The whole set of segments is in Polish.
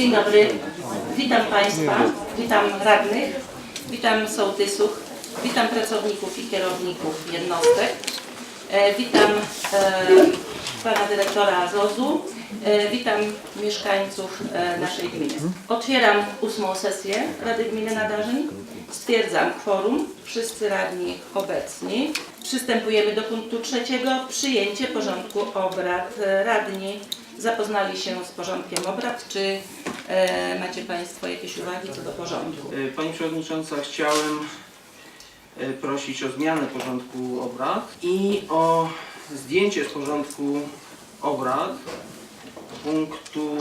Dzień dobry. Witam Państwa, witam radnych, witam sołtysów, witam pracowników i kierowników jednostek. E, Witam e, Pana Dyrektora ZOZ-u, e, witam mieszkańców naszej gminy. Otwieram ósmą sesję Rady Gminy Nadarzyn. Stwierdzam kworum, wszyscy radni obecni. Przystępujemy do punktu trzeciego, przyjęcie porządku obrad. Radni zapoznali się z porządkiem obrad. Czy e, macie Państwo jakieś uwagi co do porządku? E, Pani Przewodnicząca, chciałem e, prosić o zmianę porządku obrad i o zdjęcie z porządku obrad punktu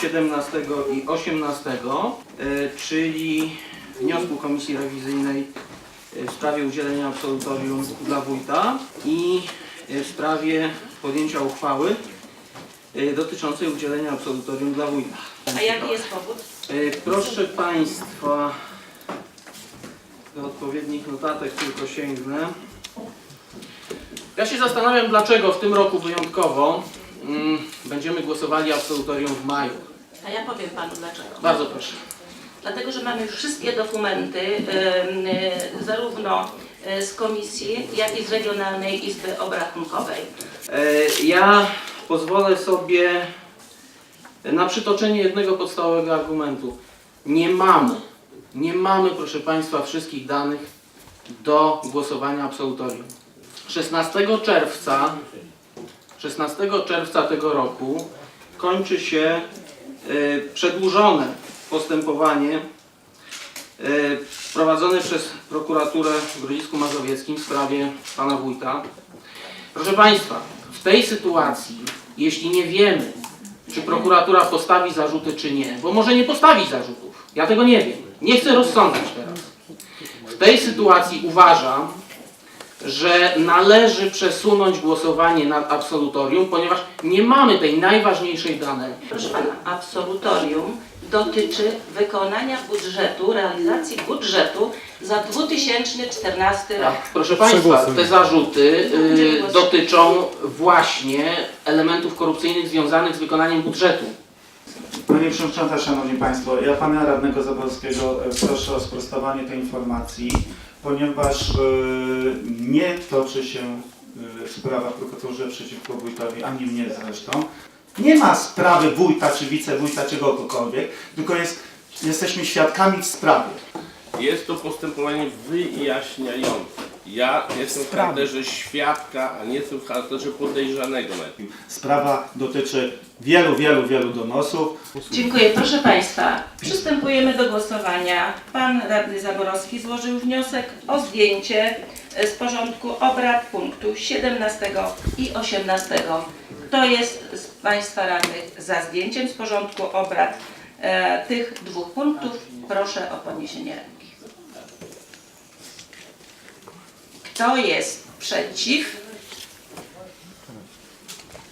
17 i 18, e, czyli wniosku Komisji Rewizyjnej w sprawie udzielenia absolutorium dla wójta i w sprawie podjęcia uchwały dotyczącej udzielenia absolutorium dla wójta. A jaki jest powód? E, Proszę Państwa, do odpowiednich notatek tylko sięgnę. Ja się zastanawiam, dlaczego w tym roku wyjątkowo mm, będziemy głosowali absolutorium w maju. A ja powiem Panu dlaczego. Bardzo proszę. Dlatego, że mamy już wszystkie dokumenty, e, zarówno e, z Komisji, jak i z Regionalnej Izby Obrachunkowej. E, Ja pozwolę sobie na przytoczenie jednego podstawowego argumentu. Nie mamy, nie mamy, proszę Państwa, wszystkich danych do głosowania absolutorium. 16 czerwca, 16 czerwca tego roku kończy się e, przedłużone postępowanie e, prowadzone przez prokuraturę w Grodzisku Mazowieckim w sprawie pana wójta. Proszę Państwa, w tej sytuacji, jeśli nie wiemy, czy prokuratura postawi zarzuty, czy nie, bo może nie postawi zarzutów, ja tego nie wiem, nie chcę rozsądzać teraz. W tej sytuacji uważam, że należy przesunąć głosowanie nad absolutorium, ponieważ nie mamy tej najważniejszej danej. Proszę Pana, absolutorium dotyczy wykonania budżetu, realizacji budżetu za 2014 rok. Proszę Państwa, te zarzuty y, dotyczą właśnie elementów korupcyjnych związanych z wykonaniem budżetu. Panie Przewodniczący, Szanowni Państwo, ja Pana Radnego Zaborskiego e, proszę o sprostowanie tej informacji, ponieważ e, nie toczy się e, sprawa prokuraturze przeciwko wójtowi, ani mnie zresztą. Nie ma sprawy wójta, czy wicewójta, czy kogokolwiek, tylko jest, jesteśmy świadkami w sprawie. Jest to postępowanie wyjaśniające. Ja jestem w charakterze świadka, a nie jestem w charakterze podejrzanego. Sprawa dotyczy wielu, wielu, wielu donosów. Dziękuję. Proszę Państwa, przystępujemy do głosowania. Pan Radny Zaborowski złożył wniosek o zdjęcie e, z porządku obrad punktu 17 i 18. Kto jest z Państwa radnych za zdjęciem z porządku obrad e, tych dwóch punktów? Proszę o podniesienie ręki. Kto jest przeciw?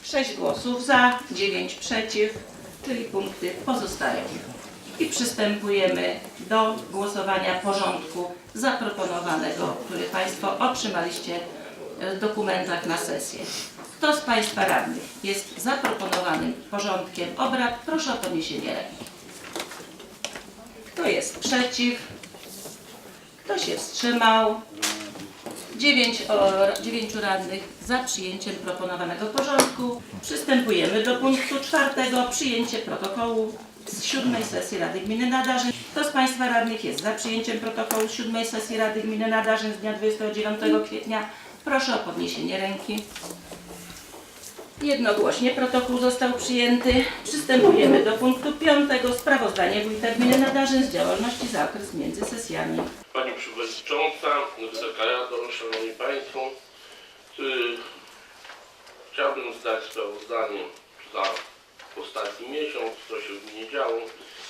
6 głosów za, 9 przeciw, czyli punkty pozostają. I przystępujemy do głosowania porządku zaproponowanego, który Państwo otrzymaliście w dokumentach na sesję. Kto z Państwa radnych jest zaproponowanym porządkiem obrad? Proszę o podniesienie ręki. Kto jest przeciw? Kto się wstrzymał? Dziewięć, o, dziewięciu radnych za przyjęciem proponowanego porządku. Przystępujemy do punktu czwartego. Przyjęcie protokołu z siódmej sesji Rady Gminy Nadarzyn. Kto z Państwa radnych jest za przyjęciem protokołu z siódmej sesji Rady Gminy Nadarzyn z dnia 29 kwietnia? Proszę o podniesienie ręki. Jednogłośnie protokół został przyjęty. Przystępujemy do punktu piątego. Sprawozdanie Wójta Gminy Nadarzyn z działalności za okres między sesjami. Pani Przewodnicząca, Wysoka Rado, Szanowni Państwo, chciałbym zdać sprawozdanie za ostatni miesiąc, co się w gminie działo.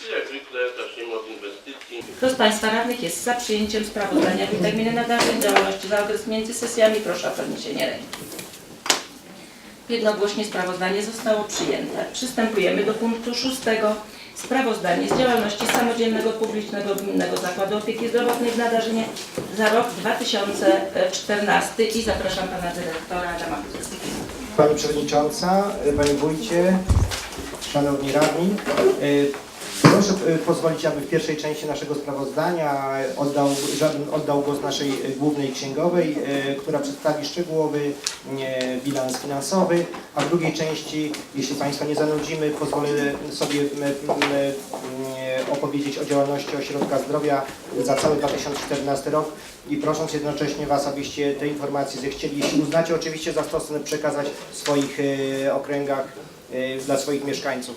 I jak zwykle zaczniemy od inwestycji. Kto z Państwa radnych jest za przyjęciem sprawozdania Wójta Gminy Nadarzyn z działalności za okres między sesjami? Proszę o podniesienie ręki. Jednogłośnie sprawozdanie zostało przyjęte. Przystępujemy do punktu szóstego. Sprawozdanie z działalności samodzielnego publicznego gminnego zakładu opieki zdrowotnej w Nadarzynie za rok 2014 i zapraszam Pana Dyrektora Adama Kudzewskiego. Pani Przewodnicząca, Panie Wójcie, Szanowni Radni. Proszę y, pozwolić, aby w pierwszej części naszego sprawozdania oddał, oddał głos naszej y, głównej księgowej, y, która przedstawi szczegółowy bilans finansowy, a w drugiej części, jeśli Państwa nie zanudzimy, pozwolę sobie opowiedzieć o działalności Ośrodka Zdrowia za cały 2014 rok i prosząc jednocześnie Was, abyście te informacje zechcieli, jeśli uznacie oczywiście za stosowne, przekazać w swoich okręgach dla swoich mieszkańców.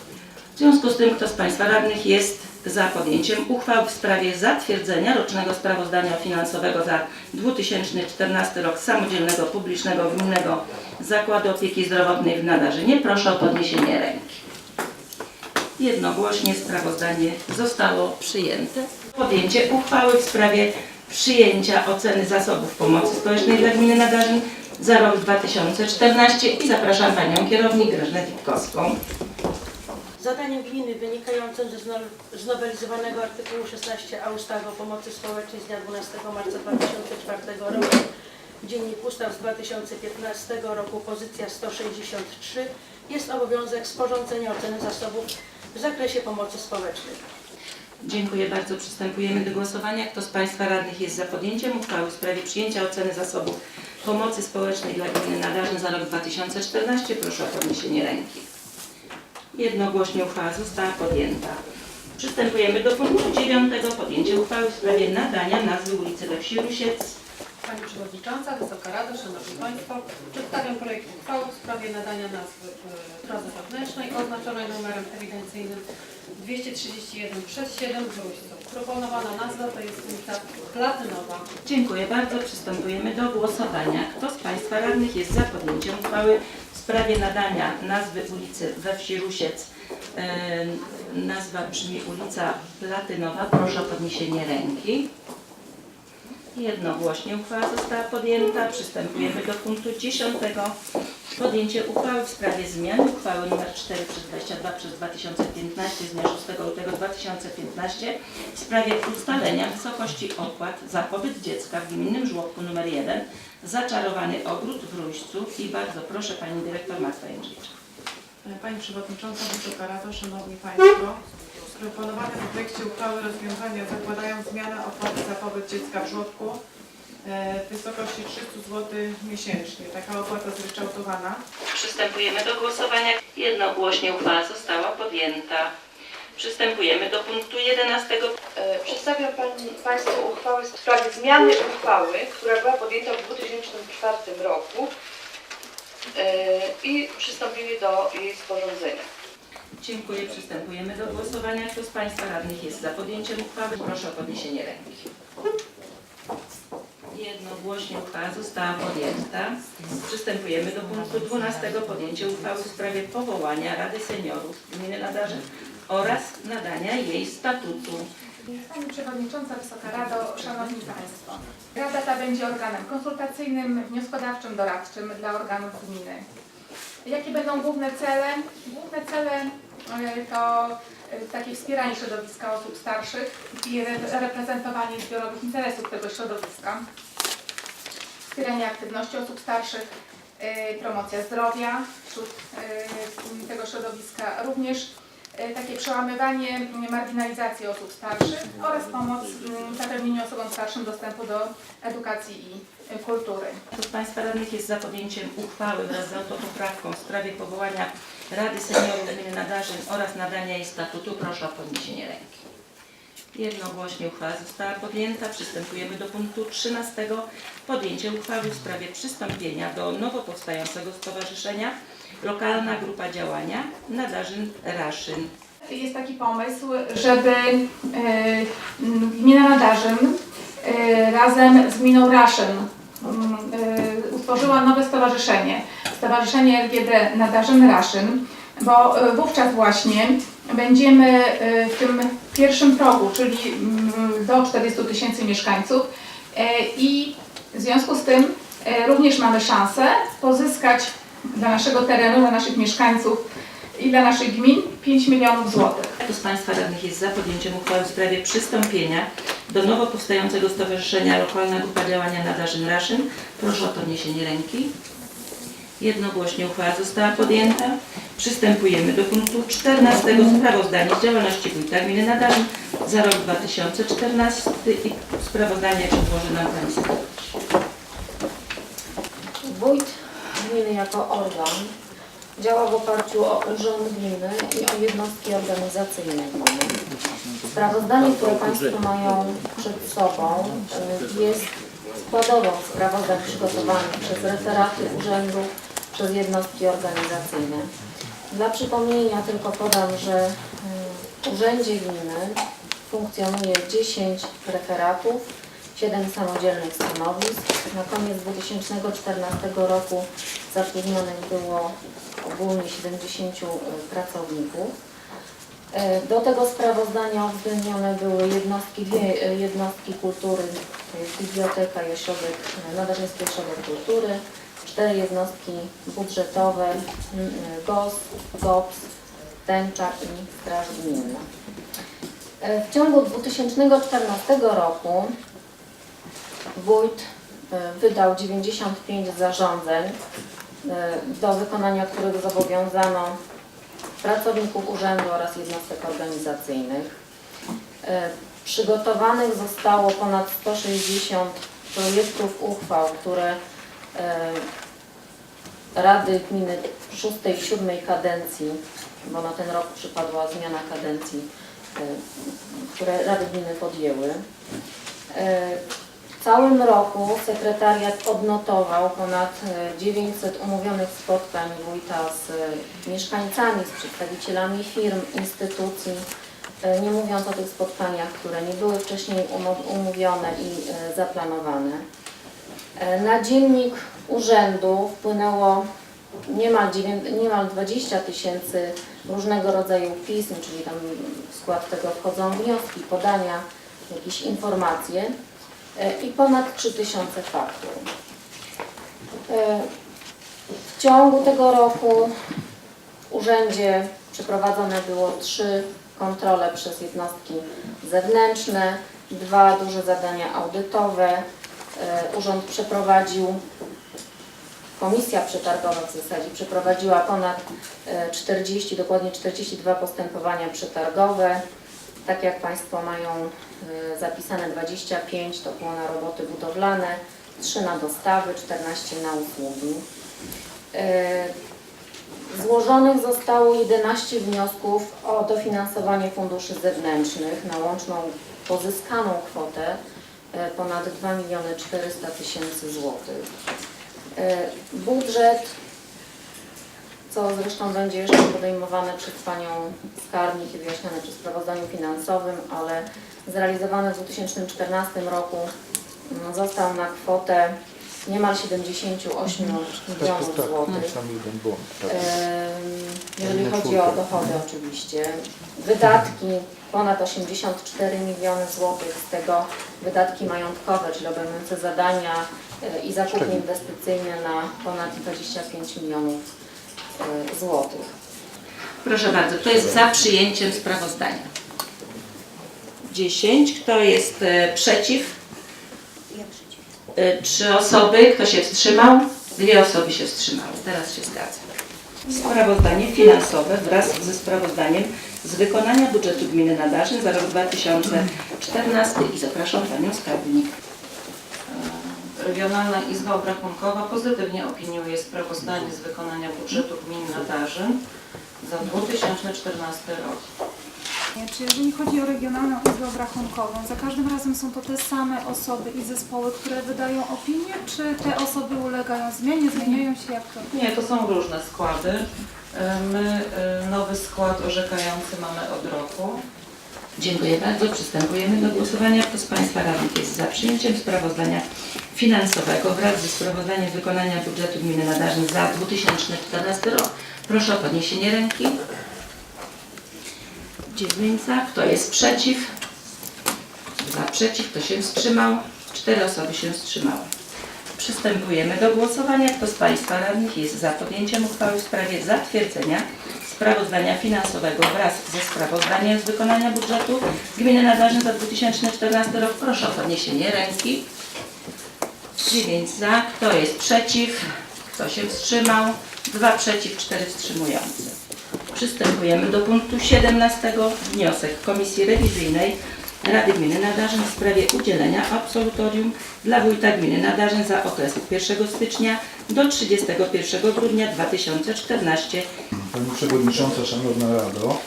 W związku z tym, kto z Państwa radnych jest za podjęciem uchwał w sprawie zatwierdzenia rocznego sprawozdania finansowego za 2014 rok samodzielnego publicznego gminnego Zakładu Opieki Zdrowotnej w Nadarzynie, proszę o podniesienie ręki. Jednogłośnie sprawozdanie zostało przyjęte. Podjęcie uchwały w sprawie przyjęcia oceny zasobów pomocy społecznej dla gminy Nadarzyn za rok 2014 i zapraszam Panią Kierownik Grażynę Witkowską. Zadaniem gminy wynikającym ze zno- znowelizowanego artykułu 16a ustawy o pomocy społecznej z dnia 12 marca 2004 roku, Dziennik Ustaw z 2015 roku, pozycja 163, jest obowiązek sporządzenia oceny zasobów w zakresie pomocy społecznej. Dziękuję bardzo. Przystępujemy do głosowania. Kto z Państwa radnych jest za podjęciem uchwały w sprawie przyjęcia oceny zasobów pomocy społecznej dla gminy Nadarzyn za rok 2014? Proszę o podniesienie ręki. Jednogłośnie uchwała została podjęta. Przystępujemy do punktu dziewiątego. Podjęcie uchwały w sprawie nadania nazwy ulicy we wsi Rusiec. Pani Przewodnicząca, Wysoka Rado, Szanowni Państwo, przedstawiam projekt uchwały w sprawie nadania nazwy e, drodze wewnętrznej oznaczonej numerem ewidencyjnym 231 przez 7 w Ruścu. Proponowana nazwa to jest ulica Platynowa. Dziękuję bardzo. Przystępujemy do głosowania. Kto z Państwa radnych jest za podjęciem uchwały sprawie nadania nazwy ulicy we wsi Rusiec? Nazwa brzmi ulica Platynowa. Proszę o podniesienie ręki. Jednogłośnie uchwała została podjęta. Przystępujemy do punktu 10. Podjęcie uchwały w sprawie zmiany uchwały nr 4 przez 22 przez 2015 z dnia 6 lutego 2015 w sprawie ustalenia wysokości opłat za pobyt dziecka w gminnym żłobku nr 1 Zaczarowany Ogród w Rójcu i bardzo proszę Pani Dyrektor Marta Jędrzejczyk. Pani Przewodnicząca, Wysoka Rado, Szanowni Państwo, proponowane w projekcie uchwały rozwiązania zakładają zmianę opłaty za pobyt dziecka w żłobku e, w wysokości 300 zł miesięcznie. Taka opłata zryczałtowana. Przystępujemy do głosowania. Jednogłośnie uchwała została podjęta. Przystępujemy do punktu 11. E, Przedstawiam Pani, Państwu uchwałę w sprawie zmiany uchwały, która była podjęta w 2004 roku e, i przystąpimy do jej sporządzenia. Dziękuję. Przystępujemy do głosowania. Kto z Państwa radnych jest za podjęciem uchwały? Proszę o podniesienie ręki. Jednogłośnie uchwała została podjęta. Przystępujemy do punktu 12. Podjęcie uchwały w sprawie powołania Rady Seniorów Gminy Nadarzyn oraz nadania jej statutu. Pani Przewodnicząca, Wysoka Rado, Szanowni Państwo. Rada ta będzie organem konsultacyjnym, wnioskodawczym, doradczym dla organów gminy. Jakie będą główne cele? Główne cele e, to e, takie wspieranie środowiska osób starszych i re- reprezentowanie zbiorowych interesów tego środowiska, wspieranie aktywności osób starszych, e, promocja zdrowia wśród tego środowiska, również takie przełamywanie marginalizacji osób starszych oraz pomoc mm, zapewnieniu osobom starszym dostępu do edukacji i e, kultury. Z Państwa radnych jest za podjęciem uchwały wraz z autopoprawką w sprawie powołania Rady Seniorów Gminy Nadarzyn oraz nadania jej statutu? Proszę o podniesienie ręki. Jednogłośnie uchwała została podjęta. Przystępujemy do punktu 13. Podjęcie uchwały w sprawie przystąpienia do nowo powstającego stowarzyszenia Lokalna Grupa Działania Nadarzyn Raszyn. Jest taki pomysł, żeby e, gmina Nadarzyn e, razem z gminą Raszyn e, utworzyła nowe stowarzyszenie. Stowarzyszenie LGD Nadarzyn Raszyn, bo wówczas właśnie będziemy w tym pierwszym progu, czyli mm, do 40 tysięcy mieszkańców i w związku z tym również mamy szansę pozyskać dla naszego terenu, dla naszych mieszkańców i dla naszych gmin 5 milionów złotych. Kto z Państwa radnych jest za podjęciem uchwały w sprawie przystąpienia do nowo powstającego stowarzyszenia Lokalna Grupa Działania Nadarzyn Raszyn? Proszę o podniesienie ręki. Jednogłośnie uchwała została podjęta. Przystępujemy do punktu 14. Sprawozdanie z działalności Wójta Gminy Nadarzyn za rok 2014 i sprawozdanie przedłoży nam Pani. Wójt gminy jako organ działa w oparciu o urząd gminy i o jednostki organizacyjne gminy. Sprawozdanie, które Państwo mają przed sobą y, jest składową sprawozdań przygotowanych przez referaty urzędu, przez jednostki organizacyjne. Dla przypomnienia tylko podam, że y, w urzędzie gminy funkcjonuje 10 referatów, 7 samodzielnych stanowisk. Na koniec 2014 roku zatrudnionych było ogólnie 70 pracowników. E, Do tego sprawozdania uwzględnione były jednostki, dwie e, jednostki kultury, biblioteka i ośrodek, e, Nadarzyński Ośrodek Kultury, cztery jednostki budżetowe, e, GOS, GOPS, Tęcza i Straż Gminna. E, W ciągu 2014 roku Wójt e, wydał 95 zarządzeń, e, do wykonania których zobowiązano pracowników urzędu oraz jednostek organizacyjnych. E, Przygotowanych zostało ponad 160 projektów uchwał, które Rady Gminy szóstej i siódmej kadencji, bo na ten rok przypadła zmiana kadencji, które Rady Gminy podjęły. E, w całym roku sekretariat odnotował ponad e, 900 umówionych spotkań wójta z e, mieszkańcami, z przedstawicielami firm, instytucji, e, nie mówiąc o tych spotkaniach, które nie były wcześniej umówione i e, zaplanowane. E, Na dziennik urzędu wpłynęło niemal, dziewię- niemal 20 tysięcy różnego rodzaju pism, czyli tam w skład tego wchodzą wnioski, podania, jakieś informacje e, i ponad 3000 faktur. E, W ciągu tego roku w urzędzie przeprowadzone było trzy kontrole przez jednostki zewnętrzne, dwa duże zadania audytowe. E, Urząd przeprowadził, komisja przetargowa w zasadzie przeprowadziła ponad e, 40, dokładnie 42 postępowania przetargowe. Tak jak Państwo mają e, zapisane 25 to było na roboty budowlane, 3 na dostawy, 14 na usługi. E, Złożonych zostało 11 wniosków o dofinansowanie funduszy zewnętrznych na łączną pozyskaną kwotę e, ponad 2 miliony 400 tysięcy złotych. E, Budżet, co zresztą będzie jeszcze podejmowane przez Panią Skarbnik i wyjaśnione przy sprawozdaniu finansowym, ale zrealizowany w 2014 roku mm, został na kwotę niemal 78 milionów złotych. Em, Jeżeli chodzi o dochody oczywiście. Wydatki ponad 84 miliony złotych, z tego wydatki majątkowe, czyli obejmujące zadania e, i zakupy inwestycyjne na ponad 25 milionów e, złotych. Proszę bardzo, kto jest za przyjęciem sprawozdania? 10. Kto jest e, przeciw? E, Trzy osoby. Kto się wstrzymał? Dwie osoby się wstrzymały. Teraz się zgadza. Sprawozdanie finansowe wraz ze sprawozdaniem z wykonania budżetu gminy Nadarzyn za rok 2014 i zapraszam Panią Skarbnik. Regionalna Izba Obrachunkowa pozytywnie opiniuje sprawozdanie z wykonania budżetu gminy Nadarzyn za 2014 rok. Czy jeżeli chodzi o Regionalną Izbę Obrachunkową, za każdym razem są to te same osoby i zespoły, które wydają opinię, czy te osoby ulegają zmianie, zmieniają się jak to? Nie, to są różne składy. E, My e, nowy skład orzekający mamy od roku. Dziękuję bardzo. Przystępujemy do głosowania. Kto z Państwa radnych jest za przyjęciem sprawozdania finansowego wraz ze sprawozdaniem wykonania budżetu gminy Nadarzyn za 2014 rok? Proszę o podniesienie ręki. 9 za. Kto jest przeciw? Za przeciw. Kto się wstrzymał? Cztery osoby się wstrzymały. Przystępujemy do głosowania. Kto z Państwa radnych jest za podjęciem uchwały w sprawie zatwierdzenia sprawozdania finansowego wraz ze sprawozdaniem z wykonania budżetu Gminy Nadarzyn za 2014 rok? Proszę o podniesienie ręki. 9 za. Kto jest przeciw? Kto się wstrzymał? 2 przeciw, 4 wstrzymujące. Przystępujemy do punktu 17. Wniosek Komisji Rewizyjnej Rady Gminy Nadarzyn w sprawie udzielenia absolutorium dla wójta gminy Nadarzyn za okres od 1 stycznia do 31 grudnia 2014 Pani Przewodnicząca, Szanowna Rado,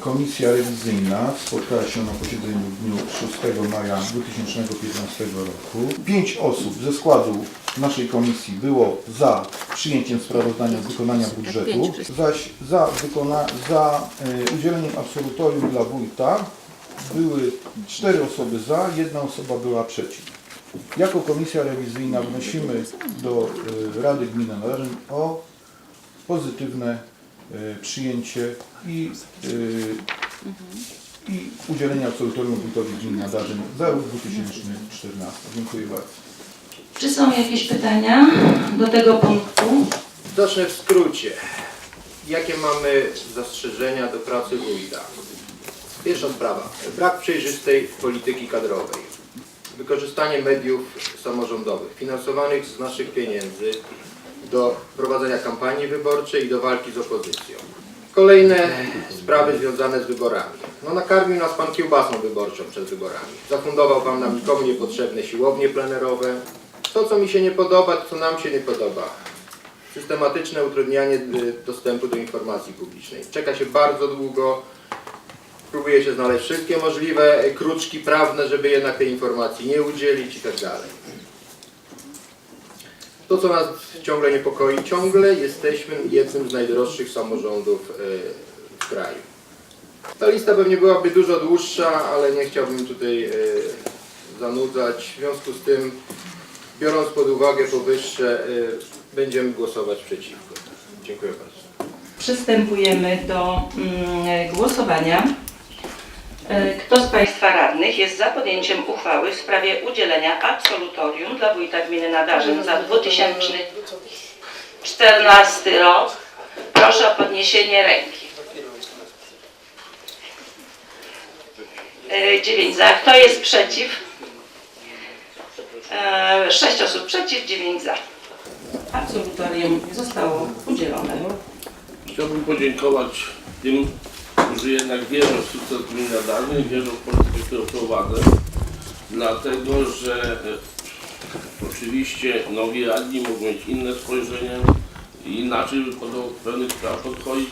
Komisja Rewizyjna spotkała się na posiedzeniu w dniu 6 maja 2015 roku. Pięć osób ze składu naszej komisji było za przyjęciem sprawozdania z wykonania budżetu, zaś za, wykona, za e, udzieleniem absolutorium dla wójta były cztery osoby za, jedna osoba była przeciw. Jako Komisja Rewizyjna wnosimy do e, Rady Gminy Nadarzyn o pozytywne e, przyjęcie i, e, i udzielenie absolutorium wójtowi gminy Nadarzyn za rok 2014. Dziękuję bardzo. Czy są jakieś pytania do tego punktu? Zacznę w skrócie. Jakie mamy zastrzeżenia do pracy wójta? Pierwsza sprawa. Brak przejrzystej polityki kadrowej. Wykorzystanie mediów samorządowych finansowanych z naszych pieniędzy do prowadzenia kampanii wyborczej i do walki z opozycją. Kolejne sprawy związane z wyborami. No nakarmił nas Pan kiełbasą wyborczą przed wyborami. Zafundował Pan nam nikomu niepotrzebne siłownie plenerowe. To, co mi się nie podoba, to co nam się nie podoba systematyczne utrudnianie y, dostępu do informacji publicznej. Czeka się bardzo długo, próbuje się znaleźć wszystkie możliwe y, kruczki prawne, żeby jednak tej informacji nie udzielić i tak dalej. To, co nas ciągle niepokoi, ciągle jesteśmy jednym z najdroższych samorządów y, w kraju. Ta lista pewnie byłaby dużo dłuższa, ale nie chciałbym tutaj y, zanudzać. W związku z tym, biorąc pod uwagę powyższe, y, będziemy głosować przeciwko. Dziękuję bardzo. Przystępujemy do mm, głosowania. E, Kto z Państwa radnych jest za podjęciem uchwały w sprawie udzielenia absolutorium dla wójta gminy Nadarzyn za 2014 rok? Proszę o podniesienie ręki. 9 za. Kto jest przeciw? 6 osób przeciw, 9 za. Absolutorium zostało udzielone. Chciałbym podziękować tym, którzy jednak wierzą w sukces gminy i wierzą w politykę, którą prowadzę. Dlatego, że e, oczywiście nowi radni mogą mieć inne spojrzenie inaczej do pewnych spraw podchodzić,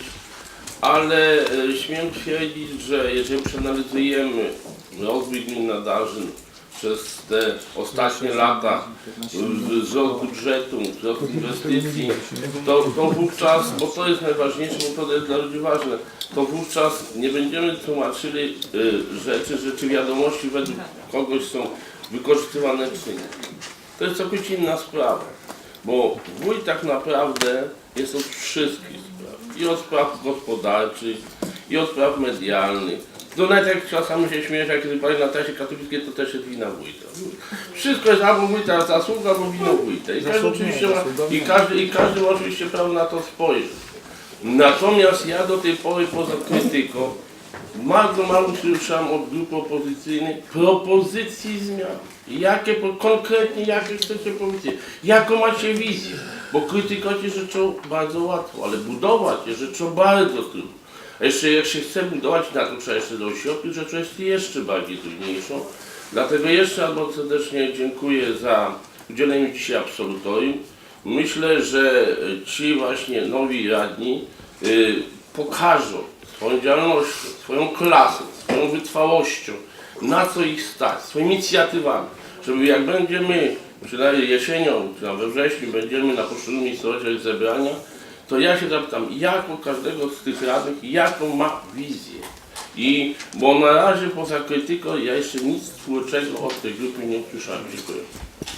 ale e, śmiem twierdzić, że jeżeli przeanalizujemy rozwój gminy Nadarzyn przez te ostatnie lata, wzrost budżetu, wzrost inwestycji, to, to wówczas, bo to jest najważniejsze, bo to jest dla ludzi ważne, to wówczas nie będziemy tłumaczyli y, rzeczy, że czy wiadomości według kogoś są wykorzystywane czy nie. To jest całkowicie inna sprawa, bo wójt tak naprawdę jest od wszystkich spraw. I od spraw gospodarczych, i od spraw medialnych. No nawet jak czasami się śmieję, jak wypali na trasie katolickiej, to też jest wina wójta. Wszystko jest albo wójta zasługa, albo wina wójta. I każdy oczywiście ma, i każdy, i każdy ma oczywiście prawo na to spojrzeć. Natomiast ja do tej pory poza krytyką bardzo mało słyszałem od grup opozycyjnych propozycji zmian. Jakie konkretnie, jakie chcecie powiedzieć? Jaką macie wizję? Bo krytykować jest rzeczą bardzo łatwo, ale budować jest rzeczą bardzo trudną. A jeszcze jak się chce budować, na to trzeba do środków, rzeczą jest jeszcze bardziej trudniejszą. Dlatego jeszcze bardzo serdecznie dziękuję za udzielenie dzisiaj absolutorium. Myślę, że ci właśnie nowi radni y, pokażą swoją działalnością, swoją klasą, swoją wytrwałością, na co ich stać, swoimi inicjatywami, żeby jak będziemy, przynajmniej jesienią, czy tam we wrześniu, będziemy na poszczególnych miejscowościach zebrania, to ja się zapytam, jaką każdego z tych radnych, jaką ma wizję. I, bo na razie poza krytyką ja jeszcze nic twórczego od tej grupy nie usłyszałem. Dziękuję.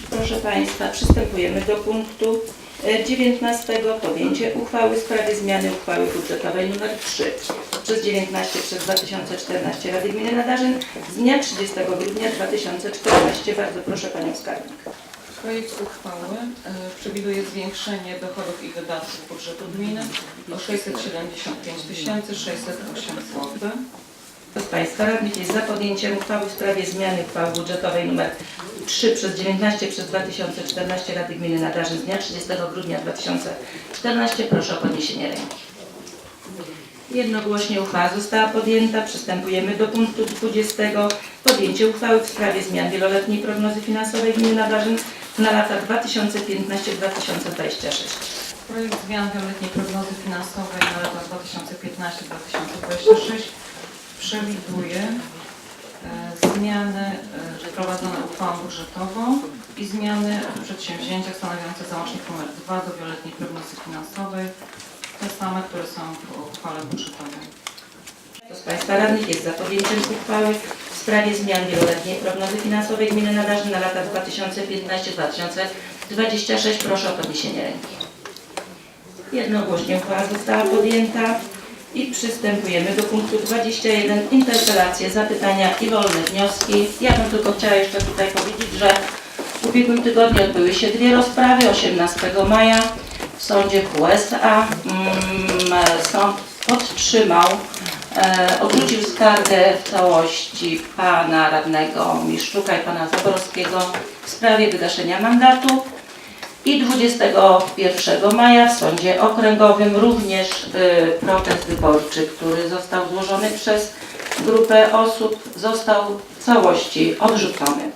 Proszę Państwa, przystępujemy do punktu e, 19. Podjęcie uchwały w sprawie zmiany uchwały budżetowej nr 3 przez 19 przez 2014 Rady Gminy Nadarzyn z dnia 30 grudnia 2014. Bardzo proszę Panią Skarbnik. Projekt uchwały e, przewiduje zwiększenie dochodów i wydatków budżetu gminy o 675 608 zł. Z Państwa radnych jest za podjęciem uchwały w sprawie zmiany uchwały budżetowej nr 3 przez 19 przez 2014 Rady Gminy Nadarzyn z dnia 30 grudnia 2014. Proszę o podniesienie ręki. Jednogłośnie uchwała została podjęta. Przystępujemy do punktu 20. Podjęcie uchwały w sprawie zmian wieloletniej prognozy finansowej gminy Nadarzyn na lata 2015-2026. Projekt zmian wieloletniej prognozy finansowej na lata 2015-2026 przewiduje e, zmiany e, wprowadzone uchwałą budżetową i zmiany w przedsięwzięciach stanowiące załącznik nr 2 do wieloletniej prognozy finansowej, te same, które są w uchwale budżetowej. Kto z Państwa radnych jest za podjęciem uchwały w sprawie zmian wieloletniej prognozy finansowej gminy Nadarzyn na lata 2015-2026? Proszę o podniesienie ręki. Jednogłośnie uchwała została podjęta i przystępujemy do punktu 21. Interpelacje, zapytania i wolne wnioski. Ja bym tylko chciała jeszcze tutaj powiedzieć, że w ubiegłym tygodniu odbyły się dwie rozprawy. 18 maja w sądzie USA mm, sąd podtrzymał, e, odrzucił skargę w całości pana radnego Miszczuka i pana Zaborowskiego w sprawie wygaszenia mandatu. I 21 maja w sądzie okręgowym również y, protest wyborczy, który został złożony przez grupę osób, został w całości odrzucony.